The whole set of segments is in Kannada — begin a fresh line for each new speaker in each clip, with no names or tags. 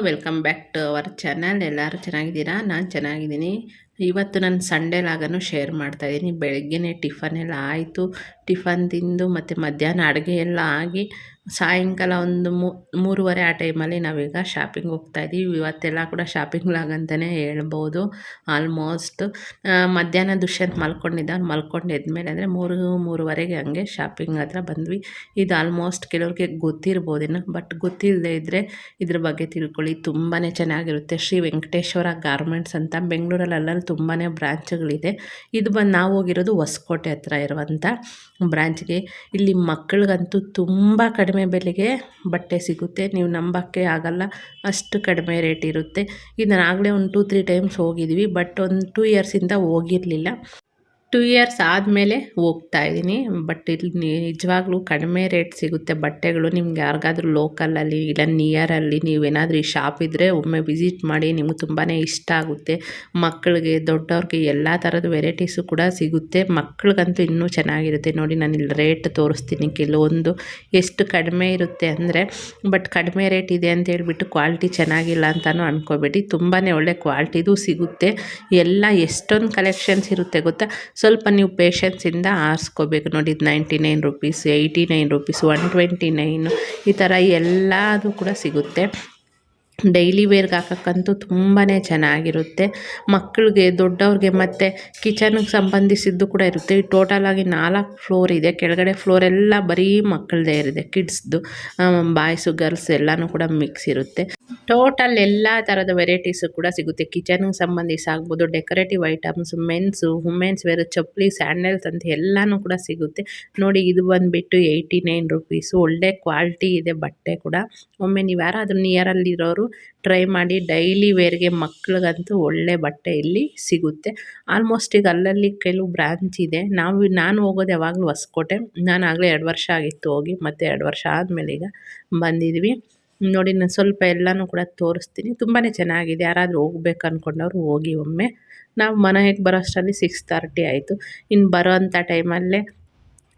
Welcome back to our channel ಎಲ್ಲರೂ ಚೆನ್ನಾಗಿದ್ದೀರಾ? ನಾನು ಚೆನ್ನಾಗಿದ್ದೀನಿ. ಇವತ್ತು ನಾನು ಸಂಡೇಲಾಗನು ಶೇರ್ ಮಾಡ್ತಾಯಿದ್ದೀನಿ. ಬೆಳಗ್ಗೆನೇ ಟಿಫನ್ ಎಲ್ಲ ಆಯಿತು. ಟಿಫನ್ ತಿಂದು ಮತ್ತು ಮಧ್ಯಾಹ್ನ ಅಡುಗೆ ಎಲ್ಲ ಆಗಿ ಸಾಯಂಕಾಲ ಒಂದು ಮೂರುವರೆ ಆ ಟೈಮಲ್ಲಿ ನಾವೀಗ ಶಾಪಿಂಗ್ ಹೋಗ್ತಾ ಇದ್ದೀವಿ ಇವತ್ತೆಲ್ಲ ಕೂಡ ಶಾಪಿಂಗ್ ಲಾಗ್ ಅಂತಲೇ ಹೇಳ್ಬೋದು. ಆಲ್ಮೋಸ್ಟ್ ಮಧ್ಯಾಹ್ನ ದುಷ್ಯಂತ್ ಮಲ್ಕೊಂಡಿದ್ದ ಮಲ್ಕೊಂಡು ಎದ್ಮೇಲೆ ಅಂದರೆ ಮೂರು, ಮೂರುವರೆಗೆ ಹಂಗೆ ಶಾಪಿಂಗ್ ಹತ್ರ ಬಂದ್ವಿ. ಇದು ಆಲ್ಮೋಸ್ಟ್ ಕೆಲವ್ರಿಗೆ ಗೊತ್ತಿರ್ಬೋದೇನೋ ಬಟ್ ಗೊತ್ತಿಲ್ಲದೆ ಇದ್ದರೆ ಇದ್ರ ಬಗ್ಗೆ ತಿಳ್ಕೊಳ್ಳಿ. ತುಂಬಾ ಚೆನ್ನಾಗಿರುತ್ತೆ. ಶ್ರೀ ವೆಂಕಟೇಶ್ವರ ಗಾರ್ಮೆಂಟ್ಸ್ ಅಂತ ಬೆಂಗಳೂರಲ್ಲಿ ಅಲ್ಲಲ್ಲಿ ತುಂಬಾ ಬ್ರ್ಯಾಂಚ್ಗಳಿದೆ ಇದು ಬಂದು ನಾವು ಹೋಗಿರೋದು ಹೊಸಕೋಟೆ ಹತ್ರ ಇರುವಂಥ ಬ್ರ್ಯಾಂಚ್ಗೆ ಇಲ್ಲಿ ಮಕ್ಕಳಿಗಂತೂ ತುಂಬ ಕಡಿಮೆ ಬೆಲೆಗೆ ಬಟ್ಟೆ ಸಿಗುತ್ತೆ. ನೀವು ನಂಬೋಕ್ಕೆ ಆಗಲ್ಲ, ಅಷ್ಟು ಕಡಿಮೆ ರೇಟ್ ಇರುತ್ತೆ. ಇದು ನಾನು ಆಗಲೇ ಒಂದು ಟೂ ತ್ರೀ ಟೈಮ್ಸ್ ಹೋಗಿದ್ವಿ, ಬಟ್ ಒಂದು ಟೂ ಇಯರ್ಸಿಂದ ಹೋಗಿರಲಿಲ್ಲ. ಟು ಇಯರ್ಸ್ ಆದಮೇಲೆ ಹೋಗ್ತಾ ಇದ್ದೀನಿ. ಬಟ್ ಇಲ್ಲಿ ನಿಜವಾಗ್ಲೂ ಕಡಿಮೆ ರೇಟ್ ಸಿಗುತ್ತೆ ಬಟ್ಟೆಗಳು. ನಿಮ್ಗೆ ಯಾರಿಗಾದ್ರೂ ಲೋಕಲಲ್ಲಿ ಇಲ್ಲ ನಿಯರಲ್ಲಿ ನೀವೇನಾದರೂ ಈ ಶಾಪ್ ಇದ್ದರೆ ಒಮ್ಮೆ ವಿಸಿಟ್ ಮಾಡಿ ನಿಮ್ಗೆ ತುಂಬಾ ಇಷ್ಟ ಆಗುತ್ತೆ. ಮಕ್ಕಳಿಗೆ, ದೊಡ್ಡವ್ರಿಗೆ ಎಲ್ಲ ಥರದ ವೆರೈಟೀಸು ಕೂಡ ಸಿಗುತ್ತೆ. ಮಕ್ಳಿಗಂತೂ ಇನ್ನೂ ಚೆನ್ನಾಗಿರುತ್ತೆ. ನೋಡಿ ನಾನು ಇಲ್ಲಿ ರೇಟ್ ತೋರಿಸ್ತೀನಿ ಕೆಲವೊಂದು. ಎಷ್ಟು ಕಡಿಮೆ ಇರುತ್ತೆ ಅಂದರೆ ಬಟ್ ಕಡಿಮೆ ರೇಟ್ ಇದೆ ಅಂತ ಹೇಳ್ಬಿಟ್ಟು ಕ್ವಾಲಿಟಿ ಚೆನ್ನಾಗಿಲ್ಲ ಅಂತಲೂ ಅನ್ಕೋಬೇಡಿ. ತುಂಬಾ ಒಳ್ಳೆ ಕ್ವಾಲಿಟಿದು ಸಿಗುತ್ತೆ. ಎಲ್ಲ ಎಷ್ಟೊಂದು ಕಲೆಕ್ಷನ್ಸ್ ಇರುತ್ತೆ ಗೊತ್ತಾ? ಸ್ವಲ್ಪ ನೀವು ಪೇಷನ್ಸಿಂದ ಆರಿಸ್ಕೋಬೇಕು. ನೋಡಿ, ಇದು ninety nine rupees eighty nine rupees one twenty nine ಈ ಥರ ಎಲ್ಲದೂ ಕೂಡ ಸಿಗುತ್ತೆ. ಡೈಲಿ ವೇರ್ಗೆ ಹಾಕೋಕ್ಕಂತೂ ತುಂಬಾ ಚೆನ್ನಾಗಿರುತ್ತೆ. ಮಕ್ಕಳಿಗೆ, ದೊಡ್ಡವ್ರಿಗೆ ಮತ್ತು ಕಿಚನ್ಗೆ ಸಂಬಂಧಿಸಿದ್ದು ಕೂಡ ಇರುತ್ತೆ. ಈ ಟೋಟಲಾಗಿ ನಾಲ್ಕು ಫ್ಲೋರ್ ಇದೆ. ಕೆಳಗಡೆ ಫ್ಲೋರ್ ಎಲ್ಲ ಬರೀ ಮಕ್ಕಳದೇ ಇರುತ್ತೆ. ಕಿಡ್ಸ್ದು ಬಾಯ್ಸು, ಗರ್ಲ್ಸ್ ಎಲ್ಲನೂ ಕೂಡ ಮಿಕ್ಸ್ ಇರುತ್ತೆ. ಟೋಟಲ್ ಎಲ್ಲ ಥರದ ವೆರೈಟೀಸು ಕೂಡ ಸಿಗುತ್ತೆ. ಕಿಚನ್ಗೆ ಸಂಬಂಧಿಸಿ ಆಗ್ಬೋದು decorative items men's women's wear ಚಪ್ಪಲಿ ಸ್ಯಾಂಡಲ್ಸ್ ಅಂತ ಎಲ್ಲನೂ ಕೂಡ ಸಿಗುತ್ತೆ. ನೋಡಿ, ಇದು ಬಂದುಬಿಟ್ಟು ಏಯ್ಟಿ ನೈನ್ ರುಪೀಸು ಒಳ್ಳೆ ಕ್ವಾಲಿಟಿ ಇದೆ ಬಟ್ಟೆ ಕೂಡ. ಒಮ್ಮೆ ನೀವು ಯಾರಾದರೂ ನಿಯರಲ್ಲಿರೋರು ಟ್ರೈ ಮಾಡಿ ಡೈಲಿ ವೇರ್ಗೆ ಮಕ್ಳಿಗಂತೂ ಒಳ್ಳೆ ಬಟ್ಟೆ ಇಲ್ಲಿ ಸಿಗುತ್ತೆ. ಆಲ್ಮೋಸ್ಟ್ ಈಗ ಅಲ್ಲಲ್ಲಿ ಕೆಲವು ಬ್ರ್ಯಾಂಚ್ ಇದೆ. ನಾವು, ನಾನು ಹೋಗೋದು ಯಾವಾಗಲೂ ಹೊಸಕೋಟೆ. ನಾನು ಆಗಲೇ ಎರಡು ವರ್ಷ ಆಗಿತ್ತು ಹೋಗಿ, ಮತ್ತು ಎರಡು ವರ್ಷ ಆದಮೇಲೆ ಈಗ ಬಂದಿದ್ವಿ. ನೋಡಿ ನಾನು ಸ್ವಲ್ಪ ಎಲ್ಲನೂ ಕೂಡ ತೋರಿಸ್ತೀನಿ. ತುಂಬಾ ಚೆನ್ನಾಗಿದೆ. ಯಾರಾದರೂ ಹೋಗ್ಬೇಕು ಅಂದ್ಕೊಂಡವ್ರು ಹೋಗಿ ಒಮ್ಮೆ. ನಾವು ಮನೆಗೆ ಬರೋ ಅಷ್ಟರಲ್ಲಿ ಸಿಕ್ಸ್ ಥರ್ಟಿ ಆಯಿತು. ಇನ್ನು ಬರೋ ಅಂಥ ಟೈಮಲ್ಲೇ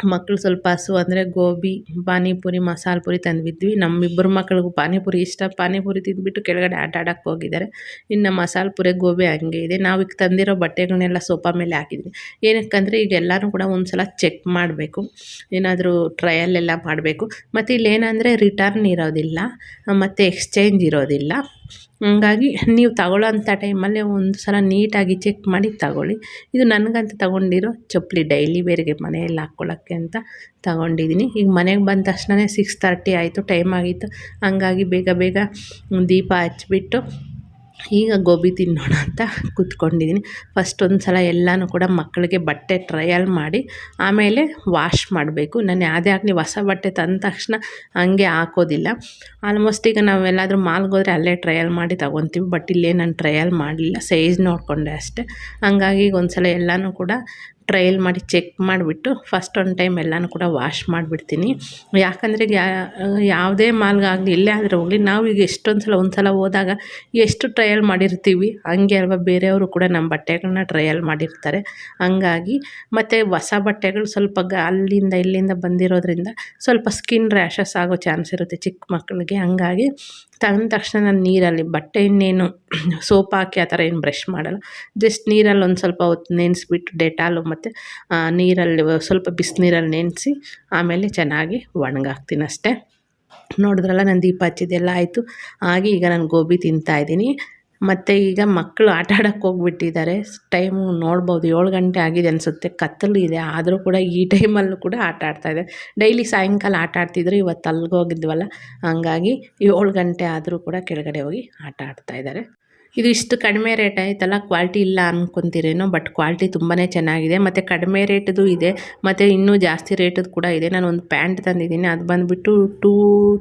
ಮಕ್ಕಳು ಸ್ವಲ್ಪ ಹಸು ಅಂದರೆ ಗೋಬಿ, ಪಾನಿಪುರಿ, ಮಸಾಲೆ ಪುರಿ ತಂದಿದ್ವಿ. ನಮ್ಮಿಬ್ಬರು ಮಕ್ಳಿಗೂ ಪಾನಿಪುರಿ ಇಷ್ಟ. ಪಾನಿಪುರಿ ತಿಂದುಬಿಟ್ಟು ಕೆಳಗಡೆ ಆಟ ಆಡೋಕ್ಕೆ ಹೋಗಿದ್ದಾರೆ. ಇನ್ನು ಮಸಾಲೆ ಪುರಿ, ಗೋಬಿ ಹಂಗೆ ಇದೆ. ನಾವು ಈಗ ತಂದಿರೋ ಬಟ್ಟೆಗಳನ್ನೆಲ್ಲ ಸೋಫಾ ಮೇಲೆ ಹಾಕಿದ್ವಿ. ಏನಕ್ಕಂದರೆ ಈಗ ಎಲ್ಲನೂ ಕೂಡ ಒಂದು ಸಲ ಚೆಕ್ ಮಾಡಬೇಕು. ಏನಾದರೂ ಟ್ರಯಲ್ ಎಲ್ಲ ಮಾಡಬೇಕು. ಮತ್ತು ಇಲ್ಲೇನಂದರೆ ರಿಟರ್ನ್ ಇರೋದಿಲ್ಲ. ಮತ್ತು ಎಕ್ಸ್ಚೇಂಜ್ ಇರೋದಿಲ್ಲ. ಹಂಗಾಗಿ ನೀವು ತಗೊಳ್ಳೋ ಅಂಥ ಟೈಮಲ್ಲೇ ಒಂದು ಸಲ ನೀಟಾಗಿ ಚೆಕ್ ಮಾಡಿ ತಗೊಳ್ಳಿ. ಇದು ನನಗಂತ ತಗೊಂಡಿರೋ ಚಪ್ಪಲಿ ಡೈಲಿ ಬೇರೆಗೆ ಮನೆಯಲ್ಲಿ ಹಾಕ್ಕೊಳ್ಳೋಕ್ಕೆ ಅಂತ ತಗೊಂಡಿದ್ದೀನಿ. ಈಗ ಮನೆಗೆ ಬಂದ ತಕ್ಷಣವೇ ಸಿಕ್ಸ್ ತರ್ಟಿ ಆಯಿತು ಟೈಮ್ ಆಗಿತ್ತು. ಹಂಗಾಗಿ ಬೇಗ ಬೇಗ ದೀಪ ಹಚ್ಬಿಟ್ಟು ಈಗ ಗೋಬಿ ತಿನ್ನೋಣ ಅಂತ ಕೂತ್ಕೊಂಡಿದ್ದೀನಿ. ಫಸ್ಟ್ ಒಂದು ಸಲ ಎಲ್ಲನೂ ಕೂಡ ಮಕ್ಕಳಿಗೆ ಬಟ್ಟೆ ಟ್ರಯಲ್ ಮಾಡಿ, ಆಮೇಲೆ ವಾಶ್ ಮಾಡಬೇಕು. ನಾನು ಯಾವುದೇ ಆಗಲಿ ಹೊಸ ಬಟ್ಟೆ ತಂದ ತಕ್ಷಣ ಹಂಗೆ ಹಾಕೋದಿಲ್ಲ. ಆಲ್ಮೋಸ್ಟ್ ಈಗ ನಾವೆಲ್ಲಾದರೂ ಮಾಲ್ಗೆ ಹೋದರೆ ಅಲ್ಲೇ ಟ್ರಯಲ್ ಮಾಡಿ ತೊಗೊತೀವಿ. ಬಟ್ ಇಲ್ಲೇ ನಾನು ಟ್ರಯಲ್ ಮಾಡಲಿಲ್ಲ. ಸೈಜ್ ನೋಡಿಕೊಂಡೆ ಅಷ್ಟೇ. ಹಂಗಾಗಿ ಈಗ ಒಂದು ಸಲ ಎಲ್ಲನೂ ಕೂಡ ಟ್ರಯಲ್ ಮಾಡಿ ಚೆಕ್ ಮಾಡಿಬಿಟ್ಟು ಫಸ್ಟ್ ಒನ್ ಟೈಮ್ ಎಲ್ಲನೂ ಕೂಡ ವಾಶ್ ಮಾಡಿಬಿಡ್ತೀನಿ. ಯಾಕಂದರೆ ಯಾವುದೇ ಮಾಲ್ಗಾಗಲಿ ಎಲ್ಲೇ ಆದರೆ ಹೋಗಲಿ, ನಾವು ಈಗ ಎಷ್ಟೊಂದು ಸಲ ಒಂದು ಸಲ ಹೋದಾಗ ಎಷ್ಟು ಟ್ರಯಲ್ ಮಾಡಿರ್ತೀವಿ, ಹಂಗೆ ಅಲ್ವಾ? ಬೇರೆಯವರು ಕೂಡ ನಮ್ಮ ಬಟ್ಟೆಗಳನ್ನ ಟ್ರಯಲ್ ಮಾಡಿರ್ತಾರೆ. ಹಂಗಾಗಿ ಮತ್ತು ಹೊಸ ಬಟ್ಟೆಗಳು ಸ್ವಲ್ಪ ಗ, ಅಲ್ಲಿಂದ ಇಲ್ಲಿಂದ ಬಂದಿರೋದ್ರಿಂದ ಸ್ವಲ್ಪ ಸ್ಕಿನ್ ರ್ಯಾಷಸ್ ಆಗೋ ಚಾನ್ಸ್ ಇರುತ್ತೆ ಚಿಕ್ಕ ಮಕ್ಕಳಿಗೆ ಹಂಗಾಗಿ ತಂದ ತಕ್ಷಣ ನಾನು ನೀರಲ್ಲಿ ಬಟ್ಟೆ ಇನ್ನೇನು ಸೋಪ್ ಹಾಕಿ ಆ ಥರ ಏನು ಬ್ರಷ್ ಮಾಡಲ್ಲ. ಜಸ್ಟ್ ನೀರಲ್ಲಿ ಒಂದು ಸ್ವಲ್ಪ ಹೊತ್ತು ನೆನೆಸ್ಬಿಟ್ಟು ಡೆಟಾಲು ಮತ್ತು ನೀರಲ್ಲಿ ಸ್ವಲ್ಪ ಬಿಸಿನೀರಲ್ಲಿ ನೆನೆಸಿ ಆಮೇಲೆ ಚೆನ್ನಾಗಿ ಒಣಗಾಕ್ತೀನಿ ಅಷ್ಟೇ. ನೋಡಿದ್ರಲ್ಲ ನಾನು ದೀಪ ಹಚ್ಚಿದ್ದೆಲ್ಲ ಆಯಿತು. ಹಾಗೆ ಈಗ ನಾನು ಗೋಬಿ ತಿಂತಾಯಿದ್ದೀನಿ ಮತ್ತು ಈಗ ಮಕ್ಕಳು ಆಟ ಆಡೋಕ್ಕೆ ಹೋಗ್ಬಿಟ್ಟಿದ್ದಾರೆ. ಟೈಮು ನೋಡ್ಬೋದು. ಏಳು ಗಂಟೆ ಆಗಿದೆ ಅನಿಸುತ್ತೆ. ಕತ್ತಲು ಇದೆ. ಆದರೂ ಕೂಡ ಈ ಟೈಮಲ್ಲೂ ಕೂಡ ಆಟ ಆಡ್ತಾಯಿದ್ದಾರೆ ಡೈಲಿ ಸಾಯಂಕಾಲ ಆಟ ಆಡ್ತಿದ್ರು. ಇವತ್ತು ಅಲ್ಗೋಗಿದ್ವಲ್ಲ ಹಂಗಾಗಿ ಏಳು ಗಂಟೆ ಆದರೂ ಕೂಡ ಕೆಳಗಡೆ ಹೋಗಿ ಆಟ ಆಡ್ತಾಯಿದ್ದಾರೆ ಇದು ಇಷ್ಟು ಕಡಿಮೆ ರೇಟ್ ಆಯ್ತಲ್ಲ ಕ್ವಾಲಿಟಿ ಇಲ್ಲ ಅನ್ಕೊತೀರೇನೋ ಬಟ್ ಕ್ವಾಲಿಟಿ ತುಂಬಾ ಚೆನ್ನಾಗಿದೆ. ಮತ್ತು ಕಡಿಮೆ ರೇಟ್ದು ಇದೆ, ಮತ್ತು ಇನ್ನೂ ಜಾಸ್ತಿ ರೇಟದ್ದು ಕೂಡ ಇದೆ. ನಾನು ಒಂದು ಪ್ಯಾಂಟ್ ತಂದಿದ್ದೀನಿ, ಅದು ಬಂದುಬಿಟ್ಟು two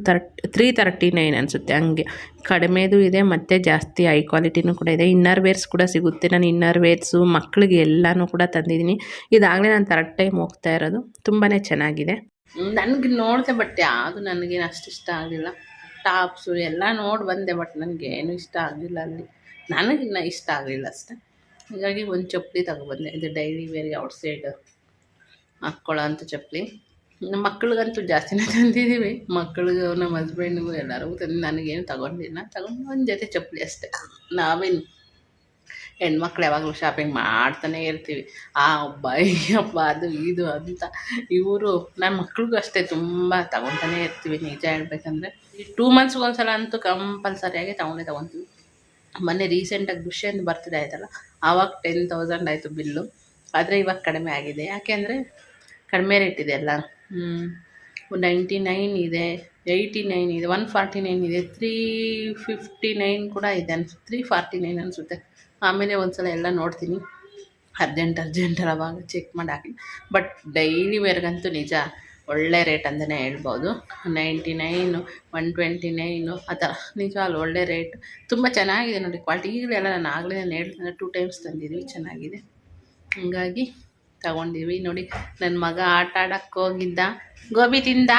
thirty three thirty nine ಅನಿಸುತ್ತೆ ಹಂಗೆ. ಕಡಿಮೆದು ಇದೆ, ಮತ್ತು ಜಾಸ್ತಿ ಹೈ ಕ್ವಾಲಿಟಿನೂ ಕೂಡ ಇದೆ. ಇನ್ನರ್ ವೇರ್ಸ್ ಕೂಡ ಸಿಗುತ್ತೆ. ನಾನು ಇನ್ನರ್ ವೇರ್ಸು ಮಕ್ಕಳಿಗೆ ಎಲ್ಲನೂ ಕೂಡ ತಂದಿದ್ದೀನಿ. ಇದಾಗಲೇ ನಾನು ತರ್ಡ್ ಟೈಮ್ ಹೋಗ್ತಾ ಇರೋದು. ತುಂಬಾ ಚೆನ್ನಾಗಿದೆ. ನನಗೆ ನೋಡಿದೆ ಬಟ್ ಯಾವುದು ನನಗೇನು ಅಷ್ಟು ಇಷ್ಟ ಆಗಲಿಲ್ಲ. ಟಾಪ್ಸು ಎಲ್ಲ ನೋಡಿ ಬಂದೆ ಬಟ್ ನನಗೇನು ಇಷ್ಟ ಆಗಲಿಲ್ಲ ಅಲ್ಲಿ. ನನಗಿನ್ನ ಇಷ್ಟ ಆಗಲಿಲ್ಲ ಅಷ್ಟೆ. ಹೀಗಾಗಿ ಒಂದು ಚಪ್ಪಲಿ ತಗೊಬಂದೆ. ಇದು ಡೈಲಿ ವೇರಿ ಔಟ್ ಸೈಡ್ ಹಾಕ್ಕೊಳ್ಳೋ ಅಂಥ ಚಪ್ಪಲಿ. ನಮ್ಮ ಮಕ್ಳಿಗಂತೂ ಜಾಸ್ತಿನೇ ತಂದಿದ್ದೀವಿ ಮಕ್ಳಿಗೂ, ನಮ್ಮ ಹಸ್ಬೆಂಡ್ಗೂ ಎಲ್ಲರಿಗೂ ತಂದು ನನಗೇನು ತಗೊಂಡಿಲ್ಲ. ತಗೊಂಡು ಒಂದು ಜೊತೆ ಚಪ್ಪಲಿ ಅಷ್ಟೇ. ನಾವೇನು ಹೆಣ್ಮಕ್ಳು ಯಾವಾಗಲೂ ಶಾಪಿಂಗ್ ಮಾಡ್ತಾನೆ ಇರ್ತೀವಿ. ಆ ಹಬ್ಬ ಹಬ್ಬ ಅದು, ಇದು ಅಂತ. ಇವರು ನನ್ನ ಮಕ್ಳಿಗೂ ಅಷ್ಟೇ ತುಂಬ ತಗೊತಾನೆ ಇರ್ತೀವಿ. ನಿಜ ಹೇಳ್ಬೇಕಂದ್ರೆ ಈ ಟೂ ಮಂತ್ಸ್ಗೆ ಒಂದ್ಸಲ ಅಂತೂ ಕಂಪಲ್ಸರಿಯಾಗಿ ತಗೊಂಡೇ ತಗೊತೀವಿ. ಮೊನ್ನೆ ರೀಸೆಂಟಾಗಿ ದುಷ್ಯಂತ ಬರ್ತಿದೆ ಆಯ್ತಲ್ಲ? ಆವಾಗ ಟೆನ್ ತೌಸಂಡ್ ಆಯಿತು ಬಿಲ್ಲು ಆದರೆ ಇವಾಗ ಕಡಿಮೆ ಆಗಿದೆ. ಯಾಕೆಂದರೆ ಕಡಿಮೆ ರೇಟ್ ಇದೆ ಅಲ್ಲ? ನೈಂಟಿ ನೈನ್ ಇದೆ ಏಯ್ಟಿ ನೈನ್ ಇದೆ ಒನ್ ಫಾರ್ಟಿ ನೈನ್ ಇದೆ ತ್ರೀ ಫಿಫ್ಟಿ ನೈನ್ ಕೂಡ ಇದೆ ಅನ್ಸುತ್ತೆ ತ್ರೀ ಫಾರ್ಟಿ ನೈನ್ ಅನಿಸುತ್ತೆ. ಆಮೇಲೆ ಒಂದು ಸಲ ಎಲ್ಲ ನೋಡ್ತೀನಿ. ಅರ್ಜೆಂಟ್ ಅರ್ಜೆಂಟ್ ಅವಾಗ ಚೆಕ್ ಮಾಡಿ ಹಾಕಿ. ಬಟ್ ಡೈಲಿ ವೇರ್ಗಂತೂ ನಿಜ. ಒಳ್ಳೆ ರೇಟ್ ಅಂತಲೇ ಹೇಳ್ಬೋದು. Ninety nine one twenty nine ಆ ಥರ ನಿಜ ಅಲ್ಲಿ ಒಳ್ಳೆ ರೇಟ್ ತುಂಬ ಚೆನ್ನಾಗಿದೆ ನೋಡಿ ಕ್ವಾಲಿಟಿ ಈಗಲೆಲ್ಲ ನಾನು ಆಗಲೇ ನಾನು ಹೇಳ್ತೀನಿ ಟೂ ಟೈಮ್ಸ್ ತಂದಿದ್ದೀವಿ ಚೆನ್ನಾಗಿದೆ. ಹಂಗಾಗಿ ತಗೊಂಡಿವಿ. ನೋಡಿ ನನ್ನ ಮಗ ಆಟ ಆಡಕ್ಕೆ ಹೋಗಿದ್ದ. ಗೋಬಿ ತಿಂದ?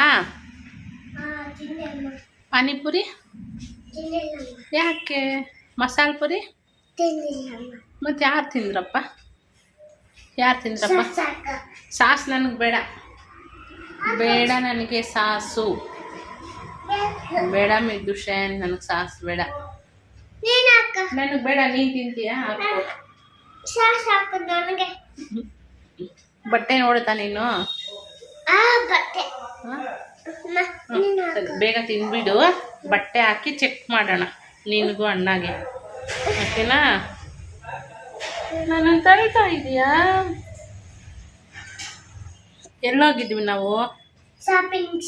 ಪಾನಿಪುರಿ? ಯಾಕೆ? ಮಸಾಲೆ ಪುರಿ? ಮತ್ತು ಯಾರು ತಿಂದ್ರಪ್ಪ? ಯಾರು ತಿಂದ್ರಪ್ಪ? ಸಾಸ್ ನನಗೆ ಬೇಡ. ಬೇಡ ನನಗೆ ಸಾಸು. ಬೇಡ ಮಿದುಷನ್ ನನಗೆ ಸಾಸ್ ಬೇಡ. ನನಗೆ ಬೇಡ, ನೀನು ತಿಂತೀಯಾ? ಬಟ್ಟೆ ನೋಡುತ್ತಾ ನೀನು? ಬೇಗ ತಿನ್ಬಿಡು ಬಟ್ಟೆ ಹಾಕಿ ಚೆಕ್ ಮಾಡೋಣ. ನಿನಗೂ ಅಣ್ಣಗೆ. ಓಕೆನಾ? ನಾನು ತಳ್ತಾ ಇದೀಯಾ? ಎಲ್ಲೋಗಿದ್ವಿ ನಾವು.
ಶಾಪಿಂಗ್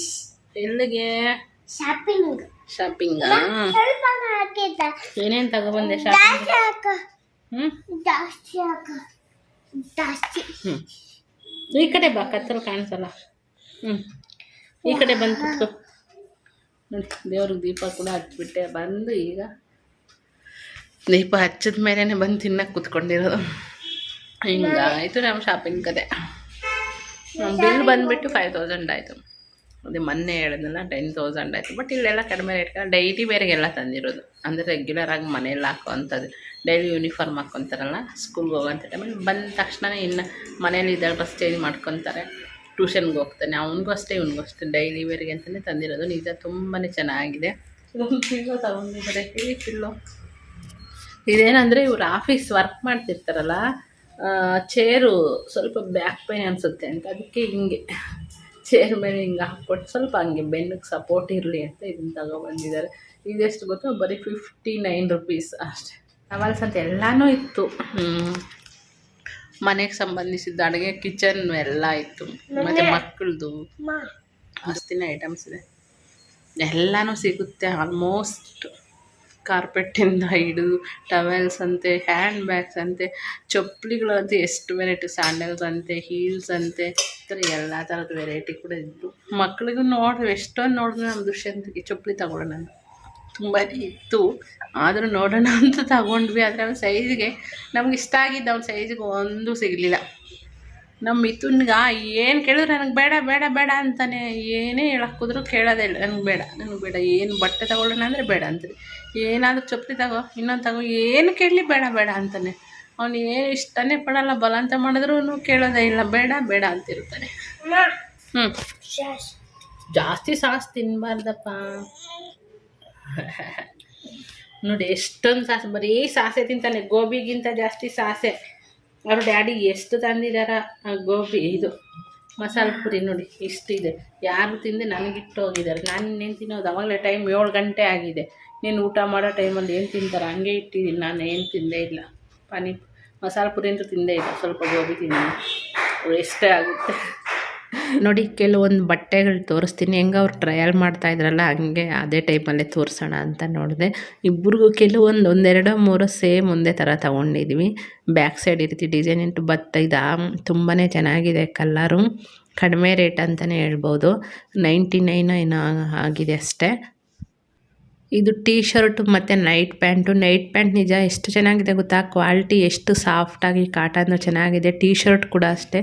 ಎಲ್ಲಿಗೆ?
ಶಾಪಿಂಗ್
ಶಾಪಿಂಗ್ ಏನೇನು ತಗೊಬಂದೆ ಶಾಪಿಂಗ್ ಹ್ಞೂ ಈ ಕಡೆ ಬಾ ಕತ್ತಲು ಕಾಣಿಸಲ್ಲ. ಹ್ಞೂ ಈ ಕಡೆ ಬಂದು ಕುತ್ಕೋ. ನೋಡಿ ದೇವ್ರಿಗೆ ದೀಪ ಕೂಡ ಹಚ್ಬಿಟ್ಟೆ ಬಂದು ಈಗ ದೀಪ ಹಚ್ಚಿದ ಮೇಲೇ ಬಂದು ತಿನ್ನಕ್ಕೆ ಕುತ್ಕೊಂಡಿರೋದು. ಹಿಂಗಾಯಿತು ನಮ್ಮ ಶಾಪಿಂಗ್ ಕತೆ. ಬಿಲ್ ಬಂದುಬಿಟ್ಟು ಫೈವ್ ತೌಸಂಡ್ ಆಯಿತು. ಅದೇ ಮೊನ್ನೆ ಹೇಳಿದ್ನಲ್ಲ ಟೆನ್ ತೌಸಂಡ್ ಆಯಿತು. ಬಟ್ ಇಲ್ಲೆಲ್ಲ ಕಡಿಮೆ ರೇಟ್ ಡೈಲಿ ಬೇರೆಗೆಲ್ಲ ತಂದಿರೋದು. ಅಂದರೆ ರೆಗ್ಯುಲರಾಗಿ ಮನೇಲಿ ಹಾಕೋವಂಥದ್ದು. ಡೈಲಿ ಯೂನಿಫಾರ್ಮ್ ಹಾಕ್ಕೊತಾರಲ್ಲ ಸ್ಕೂಲ್ಗೆ ಹೋಗೋಂಥ ಟೈಮಲ್ಲಿ ಬಂದ ತಕ್ಷಣ ಇನ್ನು ಮನೇಲಿ ಇದ್ದಾಗ ಡ್ರೆಸ್ ಚೇಂಜ್ ಮಾಡ್ಕೊತಾರೆ. ಟ್ಯೂಷನ್ಗೆ ಹೋಗ್ತಾನೆ. ಅವನಿಗೂ ಅಷ್ಟೇ ಇವನಿಗೂ ಅಷ್ಟೇ. ಡೈಲಿ ವೇರ್ಗೆ ಅಂತಲೇ ತಂದಿರೋದು. ನಿಜ ತುಂಬಾ ಚೆನ್ನಾಗಿದೆ. ಪಿಲ್ಲೋ ತಗೊಂಡಿದ್ದಾರೆ ಹೇಳಿ ಪಿಲ್ಲೋ ಇದೇನಂದರೆ ಇವ್ರು ಆಫೀಸ್ ವರ್ಕ್ ಮಾಡ್ತಿರ್ತಾರಲ್ಲ ಚೇರು ಸ್ವಲ್ಪ ಬ್ಯಾಕ್ ಪೈನ್ ಅನಿಸುತ್ತೆ ಅಂತ. ಅದಕ್ಕೆ ಹಿಂಗೆ ಚೇರ್ ಮೇಲೆ ಹಿಂಗೆ ಹಾಕ್ಕೊಟ್ಟು ಸ್ವಲ್ಪ ಹಂಗೆ ಬೆನ್ನಿಗೆ ಸಪೋರ್ಟ್ ಇರಲಿ ಅಂತ ಇದನ್ನ ತಗೊಬಂದಿದ್ದಾರೆ ಇದೆಷ್ಟು ಗೊತ್ತೋ? ಬರೀ ಫಿಫ್ಟಿ ನೈನ್ ರುಪೀಸ್ ಅಷ್ಟೇ. ಟವಲ್ಸ್ ಅಂತ ಎಲ್ಲನೂ ಇತ್ತು. ಮನೆಗೆ ಸಂಬಂಧಿಸಿದ ಅಡುಗೆ ಕಿಚನ್ ಎಲ್ಲ ಇತ್ತು. ಮತ್ತು ಮಕ್ಕಳದು
ಮಾ
ಜಾಸ್ತಿನೇ ಐಟಮ್ಸ್ ಇದೆ. ಎಲ್ಲನೂ ಸಿಗುತ್ತೆ ಆಲ್ಮೋಸ್ಟ್ ಕಾರ್ಪೆಟ್ಟಿಂದ ಹಿಡಿದು ಟವೆಲ್ಸ್ ಅಂತೆ, ಹ್ಯಾಂಡ್ ಬ್ಯಾಗ್ಸ್ ಅಂತೆ, ಚಪ್ಪಲಿಗಳಂತೆ, ಎಷ್ಟು ವೆರೈಟಿ ಸ್ಯಾಂಡಲ್ಸ್ ಅಂತೆ, ಹೀಲ್ಸ್ ಅಂತೆ, ಈ ಥರ ಎಲ್ಲ ಥರದ ವೆರೈಟಿ ಕೂಡ ಇದ್ದು ಮಕ್ಳಿಗೂ ನೋಡಿದ್ವಿ ಎಷ್ಟೊಂದು ನೋಡಿದ್ರೆ ನಮ್ಮ ದುಷ್ಯಂತಿಗೆ ಚಪ್ಪಲಿ ತಗೊಳ್ಳೋಣ ತುಂಬ ಇತ್ತು. ಆದರೂ ನೋಡೋಣ ಅಂತ ತಗೊಂಡ್ವಿ. ಆದರೆ ಅವ್ನ ಸೈಜ್ಗೆ ನಮ್ಗೆ ಇಷ್ಟ ಆಗಿದ್ದ ಅವ್ನ ಸೈಜ್ಗೆ ಒಂದು ಸಿಗಲಿಲ್ಲ. ನಮ್ಮ ಮಿಥುನ್ಗ, ಏನು ಕೇಳಿದ್ರೆ ನನಗೆ ಬೇಡ ಬೇಡ ಬೇಡ ಅಂತಾನೆ ಏನೇ ಹೇಳಕ್ಕಿದ್ರು ಕೇಳೋದೇ ಇಲ್ಲ. ನನಗೆ ಬೇಡ ನನಗೆ ಬೇಡ. ಏನು ಬಟ್ಟೆ ತಗೊಳ್ಳೋಣ ಅಂದರೆ ಬೇಡ ಅಂತಾರೆ. ಏನಾದರೂ ಚಪ್ಪಲಿ ತಗೋ, ಇನ್ನೊಂದು ತಗೋ, ಏನು ಕೇಳಲಿ ಬೇಡ ಬೇಡ ಅಂತಾನೆ. ಅವನು ಏನು ಇಷ್ಟನೇ ಪಡಲ್ಲ, ಬಲವಂತ ಮಾಡಿದ್ರೂ ಕೇಳೋದೇ ಇಲ್ಲ. ಬೇಡ ಬೇಡ ಅಂತಿರ್ತಾನೆ. ಹ್ಞೂ ಜಾಸ್ತಿ ಸಾಸ್ ತಿನ್ನಬಾರ್ದಪ್ಪ ನೋಡಿ, ಎಷ್ಟೊಂದು ಸಾಸ್, ಬರೀ ಸಾಸೆ ತಿಂತಾನೆ. ಗೋಬಿಗಿಂತ ಜಾಸ್ತಿ ಸಾಸೆ. ಅವ್ರ ಡ್ಯಾಡಿ ಎಷ್ಟು ತಂದಿದಾರ? ಗೋಬಿ ಇದು ಮಸಾಲೆ ಪುರಿ ನೋಡಿ, ಇಷ್ಟಿದೆ. ಯಾರು ತಿಂದು ನನಗಿಟ್ಟು ಹೋಗಿದ್ದಾರೆ. ನಾನು ಇನ್ನೇನು ತಿನ್ನೋದು? ಅವಾಗಲೇ ಟೈಮ್ ಏಳು ಗಂಟೆ ಆಗಿದೆ. ನೀನು ಊಟ ಮಾಡೋ ಟೈಮಲ್ಲಿ ಏನು ತಿಂತಾರೆ? ಹಂಗೆ ಇಟ್ಟಿದ್ದೀನಿ ನಾನು ಏನು ತಿಂದೇ ಇಲ್ಲ. ಪಾನಿ ಮಸಾಲ ಪುರಿ ಅಂತೂ ತಿಂದೇ ಇಲ್ಲ. ಸ್ವಲ್ಪ ಗೋಬಿ ತಿಂದಿನಿ ಎಷ್ಟೇ ಆಗುತ್ತೆ. ನೋಡಿ, ಕೆಲವೊಂದು ಬಟ್ಟೆಗಳು ತೋರಿಸ್ತೀನಿ. ಹೆಂಗೆ ಅವ್ರು ಟ್ರಯಲ್ ಮಾಡ್ತಾ ಇದ್ರಲ್ಲ, ಹಂಗೆ ಅದೇ ಟೈಪಲ್ಲೇ ತೋರಿಸೋಣ ಅಂತ ನೋಡಿದೆ. ಇಬ್ಬರಿಗೂ ಕೆಲವೊಂದು ಒಂದೆರಡೋ, ಮೂರು ಸೇಮ್ ಒಂದೇ ಥರ ತೊಗೊಂಡಿದ್ವಿ. ಬ್ಯಾಕ್ ಸೈಡ್ ಇರ್ತಿ ರೀತಿ ಡಿಸೈನ್ ಇಂಟು ಬತ್ತ ಇದು ತುಂಬಾ ಚೆನ್ನಾಗಿದೆ ಕಲ್ಲರು ಕಡಿಮೆ ರೇಟ್ ಅಂತಲೇ ಹೇಳ್ಬೋದು. ನೈಂಟಿ ನೈನ್ ಏನೋ ಆಗಿದೆ ಅಷ್ಟೇ. ಇದು ಟೀ ಶರ್ಟು ಮತ್ತು ನೈಟ್ ಪ್ಯಾಂಟು ನೈಟ್ ಪ್ಯಾಂಟ್ ನಿಜ ಎಷ್ಟು ಚೆನ್ನಾಗಿದೆ ಗೊತ್ತಾ? ಕ್ವಾಲಿಟಿ ಎಷ್ಟು ಸಾಫ್ಟಾಗಿ ಕಾಟನ್ನು ಚೆನ್ನಾಗಿದೆ. ಟೀ ಶರ್ಟ್ ಕೂಡ ಅಷ್ಟೇ.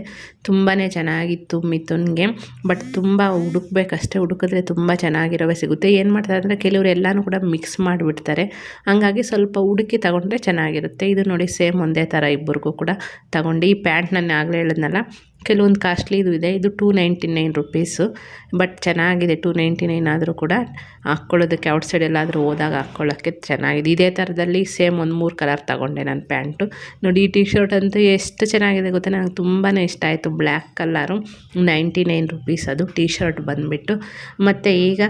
ತುಂಬಾ ಚೆನ್ನಾಗಿತ್ತು ಮಿಥುನ್ಗೆ. ಬಟ್ ತುಂಬ ಹುಡುಕ್ಬೇಕಷ್ಟೇ ಹುಡುಕಿದ್ರೆ ತುಂಬ ಚೆನ್ನಾಗಿರೋವೆ ಸಿಗುತ್ತೆ. ಏನು ಮಾಡ್ತಾರೆ ಅಂದರೆ ಕೆಲವರು ಎಲ್ಲನೂ ಕೂಡ ಮಿಕ್ಸ್ ಮಾಡಿಬಿಡ್ತಾರೆ. ಹಾಗಾಗಿ ಸ್ವಲ್ಪ ಹುಡುಕಿ ತಗೊಂಡ್ರೆ ಚೆನ್ನಾಗಿರುತ್ತೆ. ಇದು ನೋಡಿ ಸೇಮ್ ಒಂದೇ ಥರ ಇಬ್ಬರಿಗೂ ಕೂಡ ತಗೊಂಡು ಈ ಪ್ಯಾಂಟ್ ನಾನು ಆಗಲೇ ಹೇಳಿದ್ನಲ್ಲ. ಕೆಲವೊಂದು ಕಾಸ್ಟ್ಲಿದು ಇದೆ ಇದು. Two ninety nine rupees but ಚೆನ್ನಾಗಿದೆ. ಟೂ ನೈಂಟಿ ನೈನ್ ಆದರೂ ಕೂಡ ಹಾಕ್ಕೊಳ್ಳೋದಕ್ಕೆ ಔಟ್ಸೈಡ್ ಎಲ್ಲಾದರೂ ಹೋದಾಗ ಹಾಕ್ಕೊಳ್ಳೋಕ್ಕೆ ಚೆನ್ನಾಗಿದೆ. ಇದೇ ಥರದಲ್ಲಿ ಸೇಮ್ ಒಂದು ಮೂರು ಕಲರ್ ತಗೊಂಡೆ ನಾನು ಪ್ಯಾಂಟು. ನೋಡಿ, ಈ ಟಿ ಶರ್ಟ್ ಅಂತೂ ಎಷ್ಟು ಚೆನ್ನಾಗಿದೆ ಗೊತ್ತಾ? ನನಗೆ ತುಂಬಾ ಇಷ್ಟ ಆಯಿತು. Black colour ninety nine rupees ಅದು ಟಿ ಶರ್ಟ್ ಬಂದುಬಿಟ್ಟು. ಮತ್ತು ಈಗ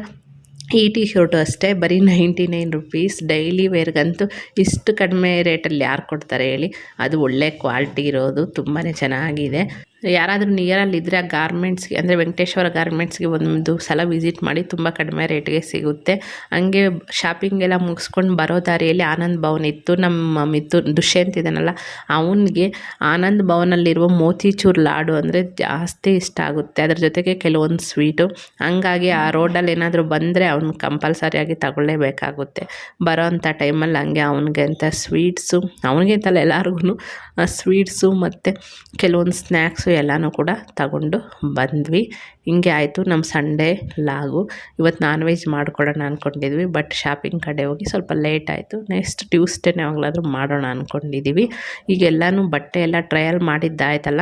ಈ ಟಿ ಶರ್ಟು ಅಷ್ಟೇ, ಬರೀ ನೈಂಟಿ ನೈನ್ ರುಪೀಸ್ ಡೈಲಿ ವೇರ್ಗಂತೂ ಇಷ್ಟು ಕಡಿಮೆ ರೇಟಲ್ಲಿ ಯಾರು ಕೊಡ್ತಾರೆ ಹೇಳಿ? ಅದು ಒಳ್ಳೆ ಕ್ವಾಲಿಟಿ ಇರೋದು. ತುಂಬಾ ಚೆನ್ನಾಗಿದೆ. ಯಾರಾದರೂ ನಿಯರಲ್ಲಿ ಇದ್ದರೆ ಆ ಗಾರ್ಮೆಂಟ್ಸ್ಗೆ ಅಂದರೆ ವೆಂಕಟೇಶ್ವರ ಗಾರ್ಮೆಂಟ್ಸ್ಗೆ ಒಂದು ಸಲ ವಿಸಿಟ್ ಮಾಡಿ ತುಂಬ ಕಡಿಮೆ ರೇಟ್ಗೆ ಸಿಗುತ್ತೆ. ಹಂಗೆ ಶಾಪಿಂಗ್ ಎಲ್ಲ ಮುಗಿಸ್ಕೊಂಡು ಬರೋ ದಾರಿಯಲ್ಲಿ ಆನಂದ್ ಭವನ್ ಇತ್ತು. ನಮ್ಮ ಮಿತ್ತು ದುಷ್ಯಂತ್ ಇದನ್ನಲ್ಲ ಅವನಿಗೆ ಆನಂದ್ ಭವನಲ್ಲಿರುವ ಮೋತಿಚೂರ್ ಲಾಡು ಅಂದರೆ ಜಾಸ್ತಿ ಇಷ್ಟ ಆಗುತ್ತೆ. ಅದ್ರ ಜೊತೆಗೆ ಕೆಲವೊಂದು ಸ್ವೀಟು ಹಂಗಾಗಿ ಆ ರೋಡಲ್ಲಿ ಏನಾದರೂ ಬಂದರೆ ಅವನು ಕಂಪಲ್ಸರಿಯಾಗಿ ತಗೊಳ್ಳೇಬೇಕಾಗುತ್ತೆ. ಬರೋ ಅಂಥ ಟೈಮಲ್ಲಿ ಹಂಗೆ ಅವನಿಗೆ ಅಂತ ಸ್ವೀಟ್ಸು ಅವನಿಗೆ ಅಂತಲ್ಲ ಎಲ್ಲರಿಗೂ ಸ್ವೀಟ್ಸು ಮತ್ತು ಕೆಲವೊಂದು ಸ್ನ್ಯಾಕ್ಸು ಎಲ್ಲನೂ ಕೂಡ ತಗೊಂಡು ಬಂದ್ವಿ. ಹಿಂಗೆ ಆಯಿತು ನಮ್ಮ ಸಂಡೇ ಲಾಗು. ಇವತ್ತು ನಾನ್ ವೆಜ್ ಮಾಡ್ಕೊಡೋಣ ಅಂದ್ಕೊಂಡಿದ್ವಿ ಬಟ್ ಶಾಪಿಂಗ್ ಕಡೆ ಹೋಗಿ ಸ್ವಲ್ಪ ಲೇಟ್ ಆಯಿತು. ನೆಕ್ಸ್ಟ್ ಟ್ಯೂಸ್ಡೇನೇ ಯಾವಾಗಲಾದ್ರೂ ಮಾಡೋಣ ಅಂದ್ಕೊಂಡಿದ್ದೀವಿ ಈಗ ಎಲ್ಲನೂ ಬಟ್ಟೆ ಎಲ್ಲ ಟ್ರಯಲ್ ಮಾಡಿದ್ದಾಯ್ತಲ್ಲ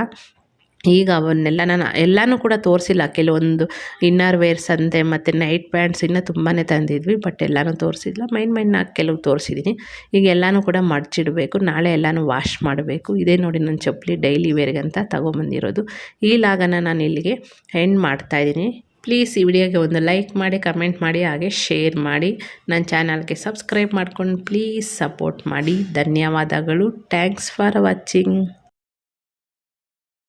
ಈಗ ಅವನ್ನೆಲ್ಲ ನಾನು ಎಲ್ಲನೂ ಕೂಡ ತೋರಿಸಿಲ್ಲ. ಕೆಲವೊಂದು ಇನ್ನರ್ ವೇರ್ಸ್ ಅಂತೆ ಮತ್ತು ನೈಟ್ ಪ್ಯಾಂಟ್ಸ್ ಇನ್ನೂ ತುಂಬಾ ತಂದಿದ್ವಿ ಬಟ್ ಎಲ್ಲನೂ ತೋರಿಸಿಲ್ಲ ಮೈನ್ ಮೈನ್ ನಾಲ್ಕು ಕೆಲವು ತೋರಿಸಿದ್ದೀನಿ ಈಗ ಎಲ್ಲನೂ ಕೂಡ ಮಡಚಿಡಬೇಕು. ನಾಳೆ ಎಲ್ಲನೂ ವಾಶ್ ಮಾಡಬೇಕು. ಇದೇ ನೋಡಿ ನನ್ನ ಚಪ್ಪಲಿ ಡೈಲಿ ವೇರ್ಗೆ ಅಂತ ತೊಗೊಂಬಂದಿರೋದು. ಈ ಲಾಗನ ನಾನು ಇಲ್ಲಿಗೆ ಎಂಡ್ ಮಾಡ್ತಾಯಿದ್ದೀನಿ ಪ್ಲೀಸ್ ಈ ವಿಡಿಯೋಗೆ ಒಂದು ಲೈಕ್ ಮಾಡಿ ಕಮೆಂಟ್ ಮಾಡಿ, ಹಾಗೆ ಶೇರ್ ಮಾಡಿ. ನನ್ನ ಚಾನಲ್ಗೆ ಸಬ್ಸ್ಕ್ರೈಬ್ ಮಾಡ್ಕೊಂಡು ಪ್ಲೀಸ್ ಸಪೋರ್ಟ್ ಮಾಡಿ. ಧನ್ಯವಾದಗಳು. Thanks for watching